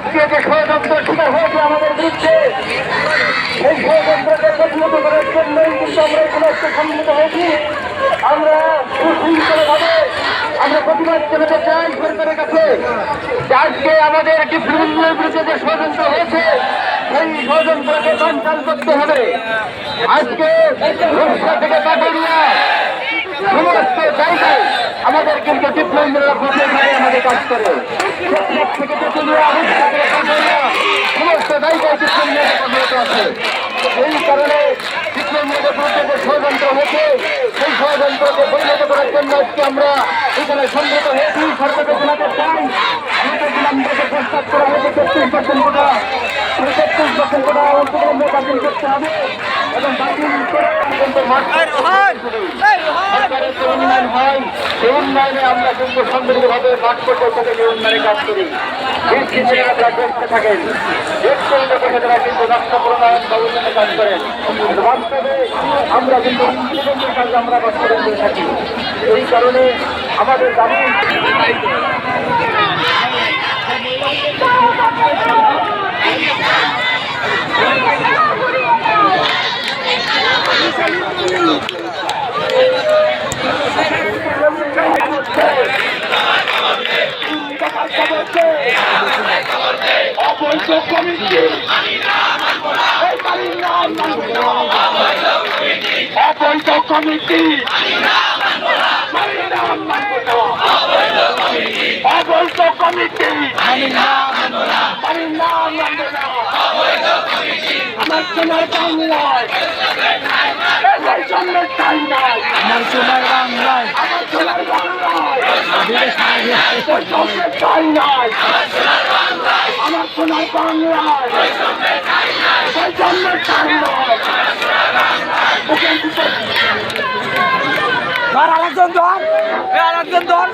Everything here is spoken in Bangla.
আজকে যে ষড়যন্ত্র শিকার আমাদের বিরুদ্ধে এই ষড়যন্ত্রকে প্রতিহত করার জন্যই কিন্তু আমরা এই সমস্ত সম্মিলিত হয়েছি। আমরা সুশৃঙ্খলভাবে আমরা প্রতিবাদ জানাতে চাই সরকারের কাছে আজকে আমাদের ডিপ্লোমের বিরুদ্ধে যে ষড়যন্ত্র হয়েছে, সেই ষড়যন্ত্রকে সঞ্চাল করতে হবে। আজকে রূপসা থেকে কাটারিয়া সমস্ত জায়গায় আমাদের কিন্তু ডিপ্লোমেরা আমাদের কাজ করে। সমস্ত কর্মরত আছে এই কারণে ডিপ্লোমেদের বিরুদ্ধে যে ষড়যন্ত্র হয়েছে সেই ষড়যন্ত্রকে পরিণত করার জন্য আজকে আমরা এখানে সংগত হয়েছি সরকারকে জানাতে চাই আমাদের প্রস্তাব করা হয়েছে তেত্রিশ পার্সেন্ট কোটা তেত্রিশ পার্সেন্ট কোটা অন্তর্গত বাতিল করতে হবে এবং বাতিল করে সরকারের হয় সেই উন্নয়নে আমরা কিন্তু সংগঠিতভাবে মাঠ থেকে যে কাজ করি। দেশ কিন্তু যারা দেখতে থাকেন। থেকে তারা কিন্তু রাষ্ট্র প্রণয়ন বা কাজ করেন। আমরা কিন্তু কাজ আমরা বাস্তবে করে থাকি। এই কারণে আমাদের দাবি অবৈধ কমিটি না। অবৈধ কমিটি। অবৈধ কমিটি। মানব না। আমার সোনার বাংলায়। আমার সোনার বাংলায়। আমার সোনার বাংলায়। আমার সোনার বাংলায় আর আরেকজন ধর।